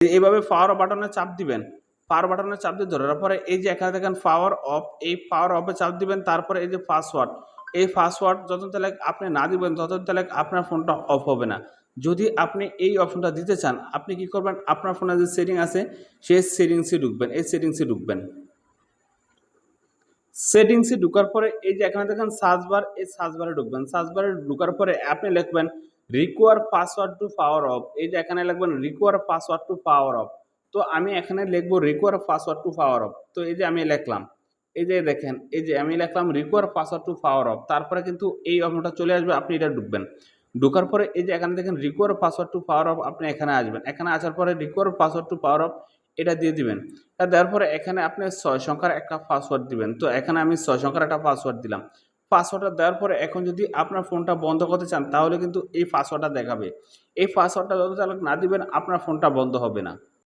এইভাবে পাওয়ার বাটনে চাপ দিবেন। পাওয়ার বাটনে চাপ দিয়ে ধরার পরে এই যে এখানে দেখেন পাওয়ার অফ এই পাওয়ার অফে চাপ দিবেন, তারপরে এই যে পাসওয়ার্ড এই পাসওয়ার্ড যত তাহলে আপনি না দিবেন তত তাহলে আপনার ফোনটা অফ হবে না। যদি আপনি এই অপশনটা দিতে চান, আপনি কি করবেন? আপনার ফোনে যে সেটিং আছে, সেই সেটিংসে ঢুকবেন, এই সেটিংসে ঢুকবেন। সেটিংসে ঢুকার পরে এই যে এখানে দেখেন সার্চ বার এই সার্চ বারে ঢুকবেন। সার্চ বারে ঢুকার পরে আপনি লিখবেন require password to power off এই যে এখানে লিখবেন require password to power off তো আমি এখানে লিখব require password to power off তো এই যে আমি লিখলাম, এই যে দেখেন, এই যে আমি লিখলাম require password to power off তারপরে কিন্তু এই অপশনটা চলে আসবে, আপনি এটা ঢুকবেন, ঢোকার পরে এই যে এখানে দেখেন require password to power off আপনি এখানে আসবেন, এখানে আসার পরে require password to power off এটা দিয়ে দিবেন এটা দেওয়ার পরে এখানে আপনি ছয় সংখ্যার একটা পাসওয়ার্ড দিবেন, তো এখানে আমি ছয় সংখ্যার একটা পাসওয়ার্ড দিলাম পাসওয়ার্ডটা দেওয়ার পরে এখন যদি আপনার ফোনটা বন্ধ করতে চান, তাহলে কিন্তু এই পাসওয়ার্ডটা দেখাবে। এই পাসওয়ার্ডটা যত চালক না দিবেন, আপনার ফোনটা বন্ধ হবে না।